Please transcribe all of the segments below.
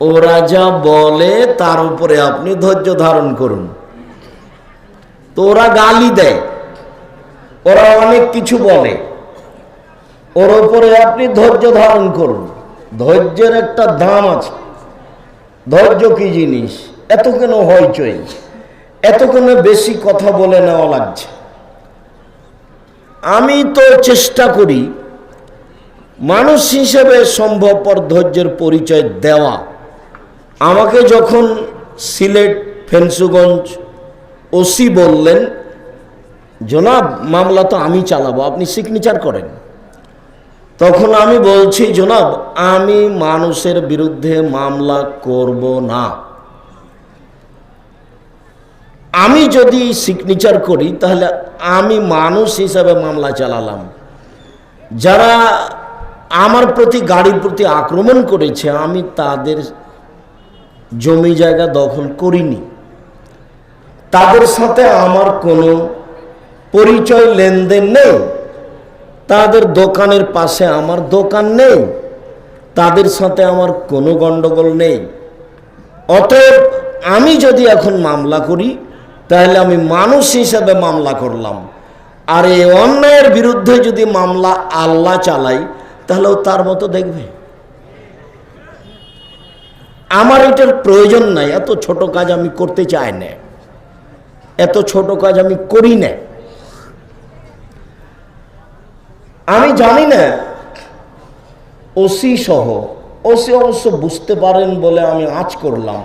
ওরা যা বলে তার উপরে আপনি ধৈর্য ধারণ করুন। তো ওরা গালি দেয়। ওরা অনেক কিছু বলে। ওর উপরে আপনি ধৈর্য ধারণ করুন। ধৈর্যের একটা দাম আছে। ধৈর্য কি জিনিস? এত কেন হইচই? এত কেন বেশি কথা বলে নেওয়া লাগছে? আমি তো চেষ্টা করি। মানুষ হিসেবে সম্ভবপর ধৈর্যের পরিচয় দেওয়া। আমাকে যখন সিলেট, ফেন্সুগঞ্জ ওসি বললেন, জনাব, মামলা তো আমি চালাবো, আপনি সিগনেচার করেন। তখন আমি বলছি, জনাব, আমি মানুষের বিরুদ্ধে মামলা করব না। আমি যদি সিগনেচার করি, তাহলে আমি মানুষ হিসাবে মামলা চালালাম। যারা আমার প্রতি, গাড়ির প্রতি আক্রমণ করেছে, আমি তাদের জমি জায়গা দখল করিনি। তাদের সাথে আমার কোনো পরিচয়, লেনদেন নেই। তাদের দোকানের পাশে আমার দোকান নেই। তাদের সাথে আমার কোনো গণ্ডগোল নেই। অতএব আমি যদি এখন মামলা করি, তাহলে আমি মানুষ হিসাবে মামলা করলাম। আর এই অন্যায়ের বিরুদ্ধে যদি মামলা আল্লাহ চালাই তাহলেও তার মতো দেখবে। আমার এটার প্রয়োজন নাই, এত ছোট কাজ আমি করতে চাই না। এত ছোট কাজ আমি করি না। আমি জানি না, ওসি সহ, ওসি অবশ্য বুঝতে পারেন বলে আমি আজ করলাম।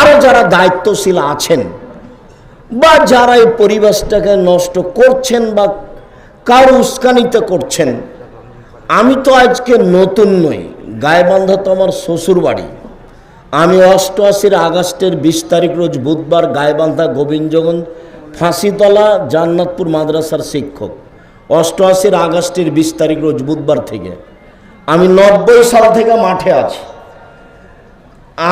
আরও যারা দায়িত্বশীল আছেন, বা যারা এই পরিবেশটাকে নষ্ট করছেন বা কারও উস্কানিতে করছেন, আমি তো আজকে নতুন নই। গায়েবান্ধা তো আমার শ্বশুর বাড়ি আমি অষ্টআশির আগস্টের বিশ তারিখ রোজ বুধবার গায়েবান্ধা গোবিন্দগঞ্জ ফাঁসিতলা জান্নাতপুর মাদ্রাসার শিক্ষক। অষ্টআশির আগস্টের বিশ তারিখ রোজ বুধবার থেকে। আমি নব্বই সাল থেকে মাঠে আছি।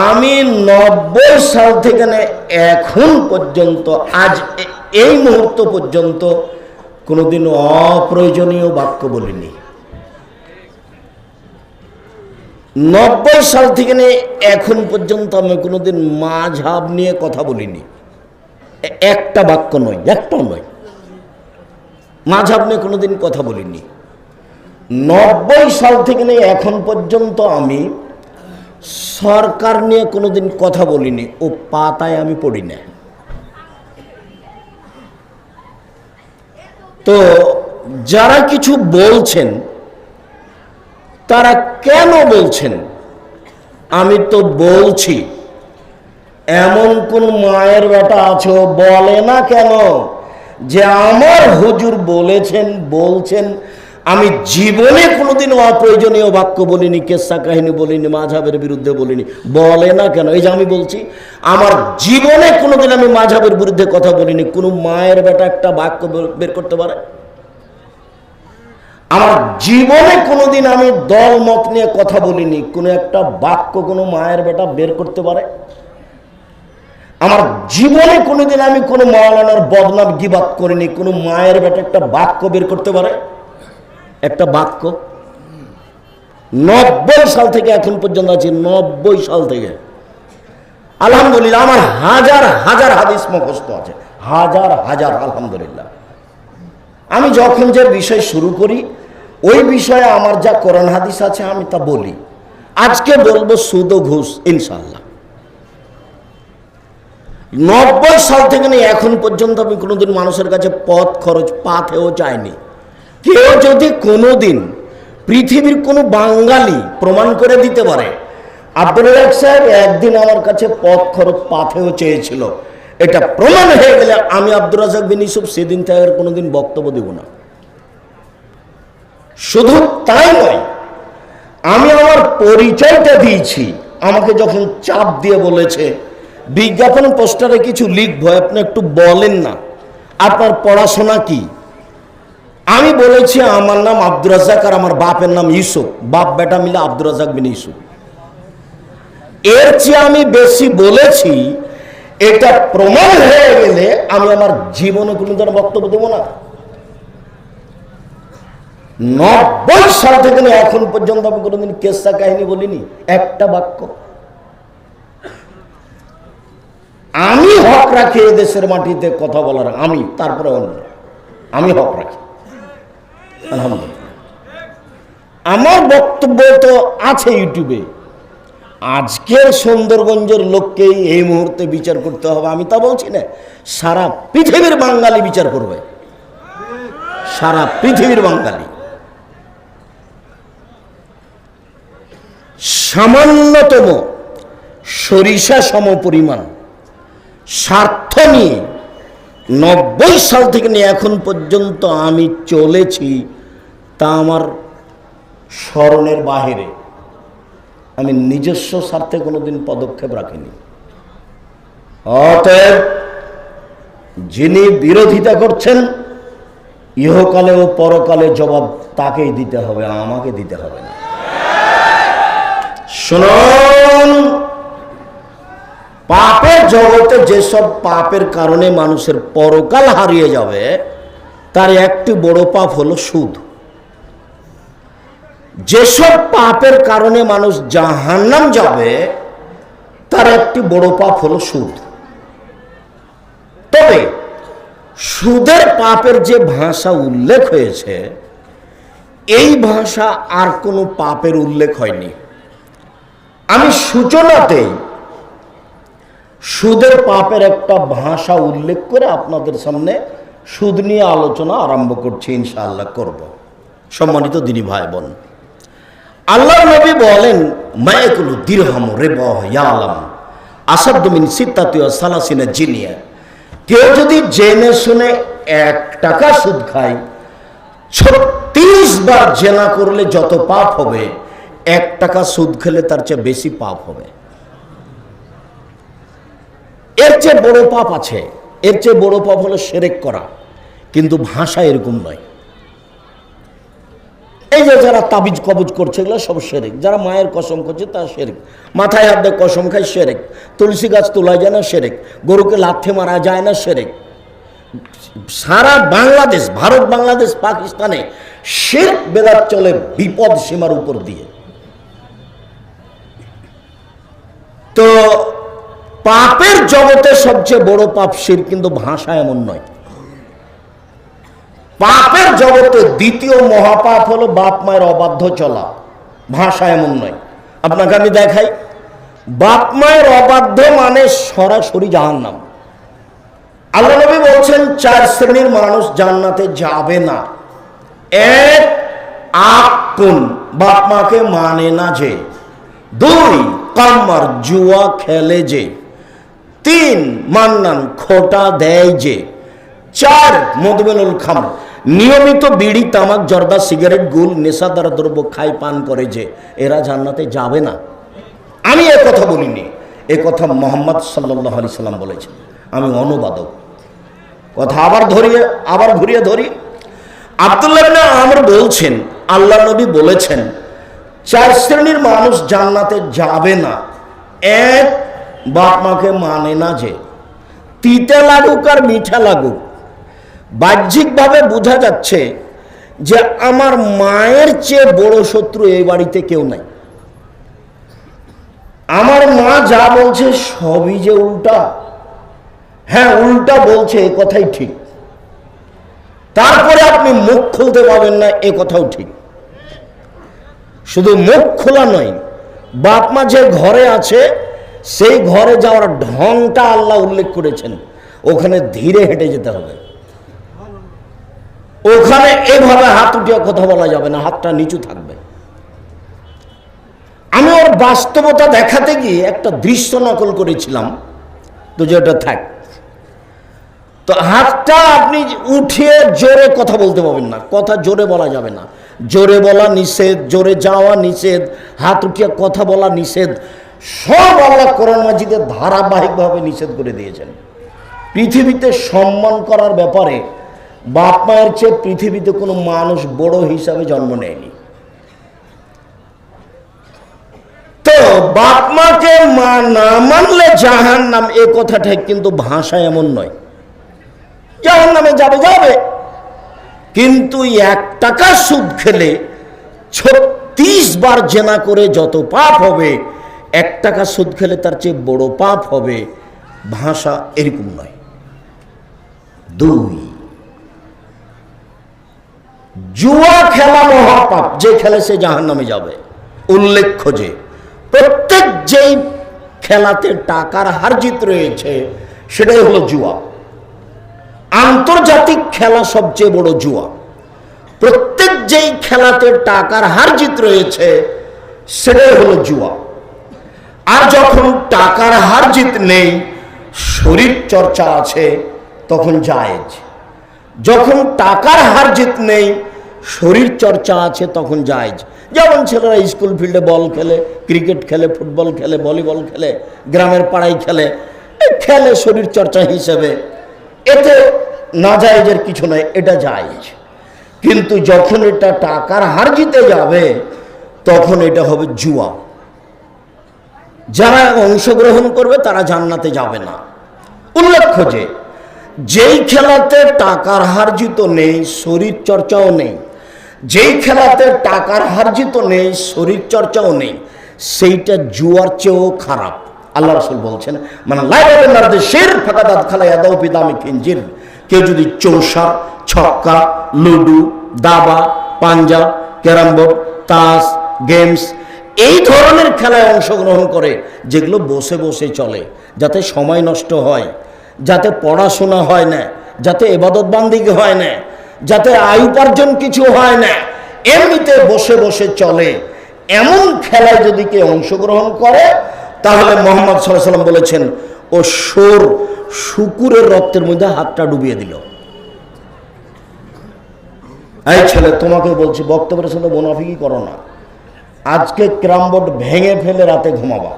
আমি নব্বই সাল থেকে এখন পর্যন্ত, আজ এই মুহূর্ত পর্যন্ত কোনোদিন অপ্রয়োজনীয় বাক্য বলিনি। নব্বই সাল থেকে নিয়ে এখন পর্যন্ত আমি কোনোদিন মাঝাব নিয়ে কথা বলিনি। একটা বাক্য নয়, একটাও নয়। মাঝাব নিয়ে কোনোদিন কথা বলিনি। নব্বই সাল থেকে নিয়ে এখন পর্যন্ত আমি সরকার নিয়ে কোনোদিন কথা বলিনি, ও পাতায় আমি পড়ি না। তো যারা কিছু বলছেন তারা কেন বলছেন? আমি তো বলছি, এমন কোন মায়ের বেটা আছে বলে না কেন? যে আমার হুজুর বলেছেন, বলছেন, আমি জীবনে কোনোদিন অপ্রয়োজনীয় বাক্য বলিনি, কেসা কাহিনী বলিনি, মাঝাবের বিরুদ্ধে বলিনি, বলে না কেন? এই যে আমি বলছি, আমার জীবনে কোনোদিন আমি মাঝাবের বিরুদ্ধে কথা বলিনি, কোনো মায়ের বেটা একটা বাক্য বের করতে পারে? আমার জীবনে কোনোদিন আমি দল, মত নিয়ে কথা বলিনি। কোনো একটা বাক্য কোনো মায়ের বেটা বের করতে পারে? আমার জীবনে কোনোদিন আমি কোনো মাওলানার বদনাম গিবাদ করিনি। কোনো মায়ের বেটা একটা বাক্য বের করতে পারে? একটা বাক্য? নব্বই সাল থেকে এখন পর্যন্ত আছি, নব্বই সাল থেকে। আলহামদুলিল্লাহ, আমার হাজার হাজার হাদিস মুখস্থ আছে। হাজার হাজার, আলহামদুলিল্লাহ। আমি যখন যে বিষয় শুরু করি ওই বিষয়ে আমার যা কোরআন হাদিস আছে আমি তা বলি। আজকে বলব সুদ ও ঘুষ ইনশাল্লাহ নব্বই সাল থেকে নিয়ে এখন পর্যন্ত আমি কোনোদিন মানুষের কাছে পথ, খরচ পাথেও চাইনি কেউ যদি কোনোদিন পৃথিবীর কোনো বাঙালি প্রমাণ করে দিতে পারে, আব্দুল রাজাক সাহেব একদিন আমার কাছে পথ, খরচ পাথেও চেয়েছিল। এটা প্রমাণ হয়ে গেলে আমি আব্দুল রাজাক বিন ইউসুফ সেদিন থেকে কোনোদিন বক্তব্য দেব না। শুধু তাই নয়, আমি আমার পরিচয়টা দিয়েছি। আমাকে যখন চাপ দিয়ে বলেছে, বিজ্ঞাপন পোস্টারে কিছু লিখব, আপনি একটু বলেন না। আপনার পড়াশোনা কি? আমি বলেছি আমার নাম আব্দুর রাজাক আর আমার বাপের নাম ইউসুফ। বাপ বেটা মিলে আব্দুর রাজাক বিন ইউসুফ। এর চেয়ে আমি বেশি বলেছি, এটা প্রমাণ হয়ে গেলে আমি আমার জীবনে কোনো ধরনের বক্তব্য দেবো না। নব্বই সাল থেকে এখন পর্যন্ত আমি কোনোদিন কেসা কাহিনী বলিনি, একটা বাক্য। আমি হক রাখি দেশের মাটিতে, কথা বলার আমি, তারপরে অন্য। আমি হক রাখি। আমার বক্তব্য তো আছে ইউটিউবে। আজকের সুন্দরগঞ্জের লোককেই এই মুহূর্তে বিচার করতে হবে, আমি তা বলছি না। সারা পৃথিবীর বাঙালি বিচার করবে। সারা পৃথিবীর বাঙালি। সামান্যতম সরিষা সম পরিমাণ। স্বার্থ নিয়ে নব্বই সাল থেকে নিয়ে এখন পর্যন্ত আমি চলেছি তা আমার স্মরণের বাহিরে। আমি নিজস্ব স্বার্থে কোনোদিন পদক্ষেপ রাখিনি। অতএব যিনি বিরোধিতা করছেন, ইহকালে ও পরকালে জবাব তাকেই দিতে হবে, আমাকে দিতে হবে না। শুনুন। পাপের জগতে যেসব পাপের কারণে মানুষের পরকাল হারিয়ে যাবে, তার একটি বড় পাপ হলো সুদ। যেসব পাপের কারণে মানুষ জাহান্নাম যাবে, তার একটি বড় পাপ হলো সুদ। তবে সুদের পাপের যে ভাষা উল্লেখ হয়েছে, এই ভাষা আর কোনো পাপের উল্লেখ হয়নি। আমি সূচনাতেই সুদের পাপের একটা ভাষা উল্লেখ করে আপনাদের সামনে সুদ নিয়ে আলোচনা আরম্ভ করছি, ইনশাআল্লাহ করব। সম্মানিত দিনী ভাই বোন আল্লাহ নবী বলেন, মায়াকুলু দিরহম রেব ইয়ালাম আসাদ্দমিন সিত্তাতীয় সালাসিনা জিনিয়া। কেউ যদি জেনে শুনে এক টাকা সুদ খায়, ছত্রিশ বার জেনা করলে যত পাপ হবে এক টাকা সুদ খেলে তার চেয়ে বেশি পাপ হবে। এর চেয়ে বড় পাপ আছে, এর চেয়ে বড় পাপ হলো সেরেক করা। কিন্তু ভাষা এরকম নয়। এই যে যারা তাবিজ কবজ করছে, এগুলো সব সেরেক। যারা মায়ের কসম করছে তা সেরেক। মাথায় হাত দিয়ে কসম খায়, সেরেক। তুলসী গাছ তোলা যায় না, সেরেক। গরুকে লাথে মারা যায় না, সেরেক। সারা বাংলাদেশ, ভারত, বাংলাদেশ, পাকিস্তানে শেরক বেদাত চলে বিপদ সীমার উপর দিয়ে। তো পাপের জগতে সবচেয়ে বড় পাপ শির কিন্তু ভাষা এমন নয়। পাপের জগতে দ্বিতীয় মহাপাপ হলো বাপ মায়ের অবাধ্য চলা। ভাষা এমন নয়। আপনাকে আমি দেখাই, বাপ মায়ের অবাধ্য মানে সরাসরি জাহান্নাম। আল্লাহ নবী বলছেন, চার শ্রেণির মানুষ জান্নাতে যাবে না। এক আপন বাপ মাকে মানে না যে। দুই কাম্মার জুয়া খেলে যে। তিন মান্নান খোটা দেয় যে। চার মধুবেনুল খাম নিয়মিত বিড়ি, তামাক, জর্দা, সিগারেট, গুল, নেশাদার দ্রব্য খাই পান করে যে। এরা জান্নাতে যাবে না। আমি এ কথা বলিনি। এ কথা মোহাম্মদ সাল্লাহ আলি সাল্লাম বলেছেন। আমি অনুবাদক। কথা আবার ধরিয়ে, আবার ঘুরিয়ে ধরি। আবদুল্লাহ আমর বলছেন, আল্লাহ নবী বলেছেন চার শ্রেণির মানুষ জান্নাতে যাবে না। এক, বাপ মাকে মানে না যে। তিতে লাগুক আর মিঠা লাগুক। বাহ্যিকভাবে বোঝা যাচ্ছে যে আমার মায়ের চেয়ে বড় শত্রু এই বাড়িতে কেউ নাই। আমার মা যা বলছে সবই যে উল্টা। হ্যাঁ উল্টা বলছে, এ কথাই ঠিক। তারপরে আপনি মুখ খুলতে পারবেন না, এ কথাও ঠিক। শুধু মুখ খোলা নয়, বাপ মা যে ঘরে আছে, সেই ঘরে যাওয়ার ঢংটা আল্লাহ উল্লেখ করেছেন। ওখানে ধীরে হেঁটে যেতে হবে। ওখানে এভাবে হাত উঠিয়ে কথা বলা যাবে না, হাতটা নিচু থাকবে। আমি ওর বাস্তবতা দেখাতে গিয়ে একটা দৃশ্য নকল করেছিলাম। তো যেটা থাক। তো হাতটা আপনি উঠিয়ে জোরে কথা বলতে পারবেন না, কথা জোরে বলা যাবে না। জোরে বলা নিষেধ, জোরে যাওয়া নিষেধ, হাত উঠিয়ে কথা বলা নিষেধ, সব আল্লাহ কোরআন মাজিদের ধারাবাহিকভাবে নিষেধ করে দিয়েছেন। পৃথিবীতে সম্মান করার ব্যাপারে বাপ মায়ের চেয়ে পৃথিবীতে কোনো মানুষ বড় হিসাবে জন্ম নেয়নি। তো বাপ মাকে মা না মানলে জাহান নাম এ কথাটা কিন্তু ভাষা এমন নয়। জাহান নামে যাবে যাবে। কিন্তু এক টাকা সুদ খেলে ছত্রিশ বার জেনা করে যত পাপ হবে, এক টাকা সুদ খেলে তার চেয়ে বড় পাপ হবে। ভাষা এরকম নয়। দুই, জুয়া খেলা মহাপাপ, যে খেলে সে জাহান নামে যাবে। উল্লেখ্য যে, প্রত্যেক যেই খেলাতে টাকার হারজিত রয়েছে, সেটাই হলো জুয়া। আন্তর্জাতিক খেলা সবচেয়ে বড় জুয়া। প্রত্যেক যেই খেলাতে টাকার হারজিত রয়েছে, সেটাই হলো জুয়া। আর যখন টাকার হারজিত নেই শরীর চর্চা আছে, তখন জায়েজ। যখন টাকার হারজিত নেই শরীর চর্চা আছে, তখন জায়েজ। যেমন ছেলেরা স্কুল ফিল্ডে বল খেলে, ক্রিকেট খেলে, ফুটবল খেলে, ভলিবল খেলে, গ্রামের পাড়ায় খেলে খেলে শরীর চর্চা হিসেবে। এতে না জায়েজের কিছু নয়, এটা জায়েজ। কিন্তু যখন এটা টাকার হার জিতে যাবে, তখন এটা হবে জুয়া। যারা অংশগ্রহণ করবে, তারা জান্নাতে যাবে না। উল্লেখ্য যে, যেই খেলাতে টাকার হার জিত নেই, শরীর চর্চাও নেই। যেই খেলাতে টাকার হার জিত নেই, শরীর চর্চাও নেই, সেইটা জুয়ার চেয়েও খারাপ। আল্লাহ রসুল বলছেন মানে লাইবাদের শের ফাঁকাদাত খালা ইয়াদাও পিদামি খিঞ্জির কেউ যদি চৌসা ছক্কা, লুডু, দাবা, পাঞ্জা, ক্যারাম বোর্ড, তাস, গেমস এই ধরনের খেলায় অংশগ্রহণ করে, যেগুলো বসে বসে চলে, যাতে সময় নষ্ট হয়, যাতে পড়াশোনা হয় না, যাতে এবাদত বান্দিকে হয় না, যাতে আয় উপার্জন কিছু হয় না, এমনিতে বসে বসে চলে। এমন খেলায় যদি কেউ অংশগ্রহণ করে, তাহলে মোহাম্মদ সাল্লাম বলেছেন ও সোর শুকুরের রক্তের মধ্যে হাতটা ডুবিয়ে দিল। এই ছেলে, তোমাকে বলছি, বক্তব্যের সাথে মুনাফিকি করো না। আজকে ক্রামবোর্ড ভেঙে ফেলে রাতে ঘুমাবা।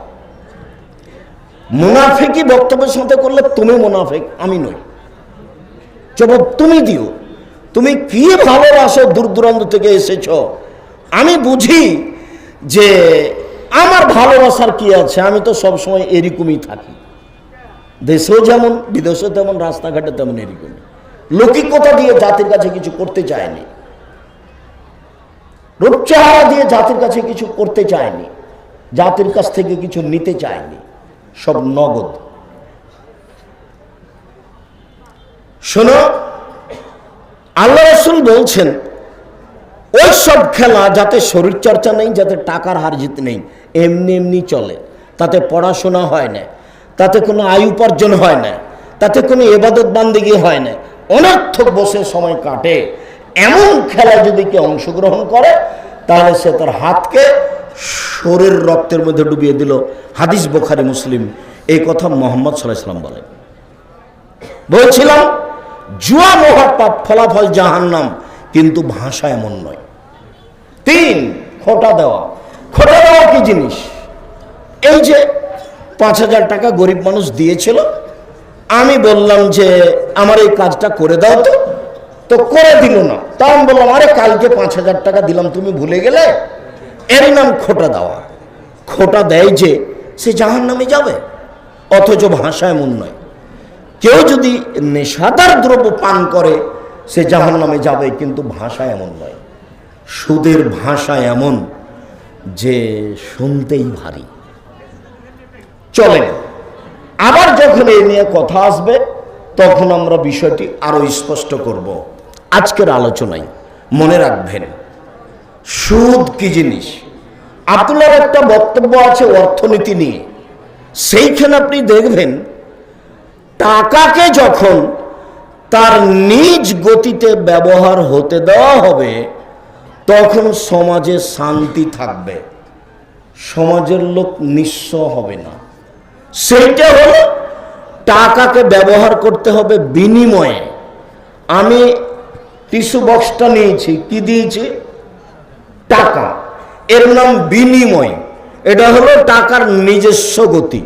মুনাফিকি বক্তব্যের সাথে করলে তুমি মুনাফিক, আমি নই। জবাব তুমি দিও। তুমি কি ভালোবাসো দূর দূরান্ত থেকে এসেছ? আমি বুঝি যে আমার ভালোবাসার কি আছে, আমি তো সবসময় এরকমই থাকি। দেশেও যেমন, বিদেশেও তেমন, রাস্তাঘাটে তেমন এরকমই লৌকিকতা দিয়ে জাতির কাছে কিছু করতে চায়নি। রূপচেহারা দিয়ে জাতির কাছে কিছু করতে চায়নি। জাতির কাছ থেকে কিছু নিতে চায়নি। সব নগদ। শোনো, আল্লাহ রসুল বলছেন, ওই সব খেলা যাতে শরীর চর্চা নেই, যাতে টাকার হার জিত নেই, এমনি এমনি চলে, তাতে পড়াশোনা হয় না। তাতে কোনো আয় উপার্জন হয় না, তাতে কোনো এবাদত বান্দিগি হয় না। অনর্থক বসে সময় কাটে। এমন খেলায় যদি কেউ অংশগ্রহণ করে, তাহলে সে তার হাতকে শরীর রক্তের মধ্যে ডুবিয়ে দিল। হাদিস বোখারি, মুসলিম। এই কথা মোহাম্মদ সাল্লাহ ইসলাম বলেন। বলছিলাম, জুয়া মহাপাপ ফলাফল জাহান্নাম, কিন্তু ভাষা এমন নয়। তিন, খোটা দেওয়া। খোটা দেওয়া কি জিনিস? এই যে পাঁচ হাজার টাকা গরিব মানুষ দিয়েছিল। আমি বললাম যে, আমার এই কাজটা করে দাও তো। তো করে দিল না। তা আমি বললাম, আরে, কালকে পাঁচ হাজার টাকা দিলাম, তুমি ভুলে গেলে? এরই নাম খোটা দেওয়া। খোটা দেয় যে, সে জাহান নামে যাবে। অথচ ভাষা এমন নয়। কেউ যদি নেশাদার দ্রব্য পান করে, সে জাহান নামে যাবে, কিন্তু ভাষা এমন নয়। সুদের ভাষা এমন যে, শুনতেই ভারী। চলেন আবার যখন এই নিয়ে কথা আসবে, তখন আমরা বিষয়টি আরও স্পষ্ট করব। আজকের আলোচনায় মনে রাখবেন, সুদ কি জিনিস? আব্দুল্লার একটা বক্তব্য আছে অর্থনীতি নিয়ে। সেইখানে আপনি দেখবেন, টাকাকে যখন তার নিজ গতিতে ব্যবহার হতে দেওয়া হবে, তখন সমাজে শান্তি থাকবে। সমাজের লোক নিঃস্ব হবে না। সেইটা হলো টাকাকে ব্যবহার করতে হবে বিনিময়ে। আমি টিস্যু বক্সটা নিয়েছি, কি দিয়েছি? টাকা। এর নাম বিনিময়। এটা হলো টাকার নিজস্ব গতি।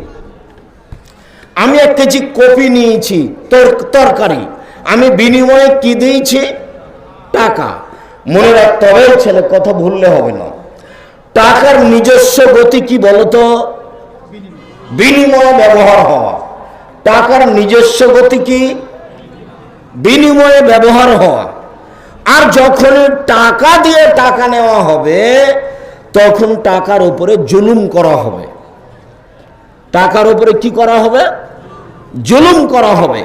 আমি এক কেজি কপি নিয়েছি, তর- তরকারি। আমি বিনিময়ে কি দিয়েছি? টাকা। মনে রাখতে হবে, ছেলে, কথা ভুললে হবে না। টাকার নিজস্ব গতি কি বলতো? বিনিময়ে ব্যবহার হওয়া টাকার নিজস্ব গতি কি? বিনিময়ে ব্যবহার হওয়া আর যখন টাকা দিয়ে টাকা নেওয়া হবে, তখন টাকার উপরে জুলুম করা হবে। টাকার উপরে কি করা হবে? জুলুম করা হবে।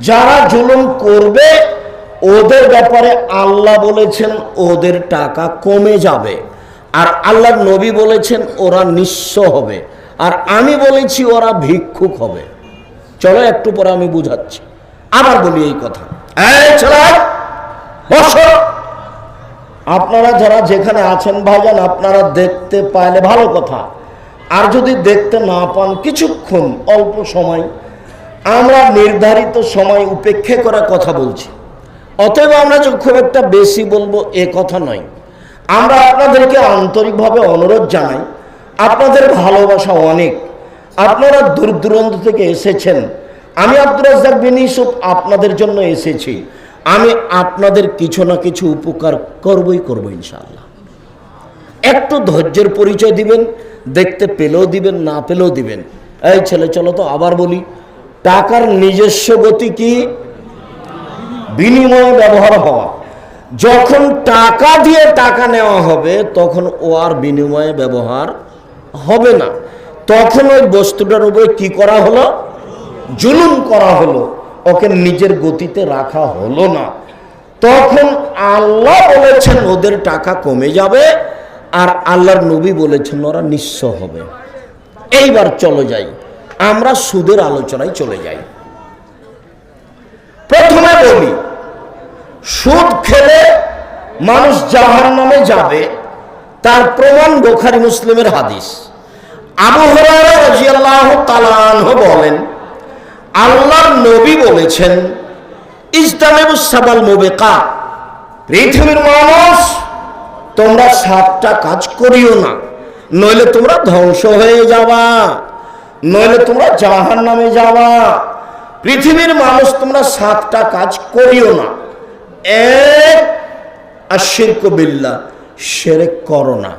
যারা জুলুম করবে, ওদের ব্যাপারে আল্লাহ বলেছেন, ওদের টাকা কমে যাবে। আর আল্লাহর নবী বলেছেন, ওরা নিঃস্ব হবে। আর আমি বলেছি ওরা ভিক্ষুক হবে। চলো একটু পরে আমি বুঝাচ্ছি। আবার বলি এই কথা। আপনারা যারা যেখানে আছেন ভাইজান, আপনারা দেখতে পাইলে ভালো কথা। আর যদি দেখতে না পান, কিছুক্ষণ অল্প সময়। আমরা নির্ধারিত সময় উপেক্ষা করে কথা বলছি। অতএব আমরা যে খুব একটা বেশি বলব এ কথা নয়। আমরা আপনাদেরকে আন্তরিকভাবে অনুরোধ জানাই আপনাদের ভালোবাসা অনেক। আপনারা দূর দূরান্ত থেকে এসেছেন। আমি রাজ্জাক বিন ইউসুফ আপনাদের জন্য এসেছি। আমি আপনাদের কিছু না কিছু উপকার করবই করব ইনশাআল্লাহ। একটু ধৈর্যের পরিচয় দিবেন, দেখতে পেলেও দিবেন, না পেলেও দিবেন। এই ছেলে, চলো তো আবার বলি, টাকার নিজস্ব গতি কি? বিনিময়ে ব্যবহার হওয়া। যখন টাকা দিয়ে টাকা নেওয়া হবে, তখন ও আর বিনিময়ে ব্যবহার হবে না। তখন ওই বস্তুটার উপরে কি করা হলো? জুলুম করা হলো। ওকে নিজের গতিতে রাখা হলো না। তখন আল্লাহ বলেছেন, ওদের টাকা কমে যাবে আর আল্লাহর নবী বলেছেন, ওরা নিঃস্ব হবে। এইবার চলে যাই। আমরা সুদের আলোচনায় চলে যাই। প্রথমে বলি, সুদ খেলে মানুষ জাহান নামে যাবে। তার প্রমাণ বোখারি মুসলিমের হাদিস। আবু হুরায়রা রাদিয়াল্লাহু বলেন, আল্লাহর নবী বলেছেন, ইজতানিবুস সাবাল মুবিকা পৃথিবীর মানুষ, তোমরা সাতটা কাজ করিও না, নইলে তোমরা ধ্বংস হয়ে যাবা, নইলে তোমরা জাহান নামে যাবা। পৃথিবীর মানুষ, তোমরা সাতটা কাজ করিও না। এক আশিরক বিল্লাহ। সেরেক করো না।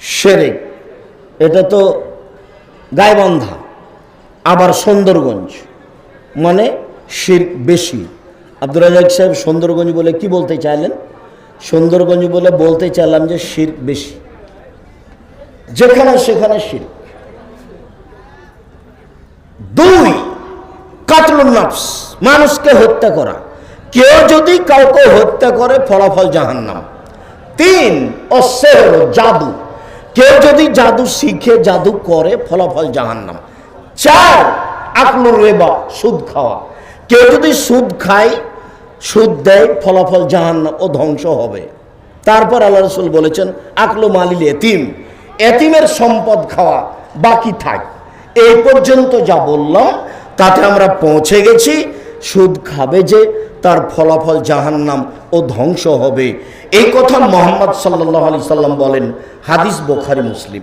সেরেক এটা তো গাইবান্ধা, আবার সুন্দরগঞ্জ মানে শির বেশি। আব্দুর রাজাক সাহেব সুন্দরগঞ্জ বলে কি বলতে চাইলেন? সুন্দরগঞ্জ বলে বলতে চাইলাম যে শির বেশি। যেখানে সেখানে শির দুই, কাতলুন মানুষকে হত্যা করা। কেউ যদি কাউকে হত্যা করে, ফলাফল জাহান্নাম। তিন অশ্বের জাদু। কেউ যদি জাদু শিখে, জাদু করে, ফলাফল জাহান্নাম। চার, আকলুর রেবা, সুদ খাওয়া। কেউ যদি সুদ খায়, সুদ দেয়, ফলাফল জাহান্নাম ও ধ্বংস হবে। তারপর আল্লাহ রসুল বলেছেন, আকলু মালিল এতিম। এতিমের সম্পদ খাওয়া বাকি থাক। এই পর্যন্ত যা বললাম, তাতে আমরা পৌঁছে গেছি। সুদ খাবে যে তার ফলাফল জাহান্নাম ও ধ্বংস হবে। এই কথা মোহাম্মদ সাল্লাহ আলি সাল্লাম বলেন, হাদিস বোখারি, মুসলিম।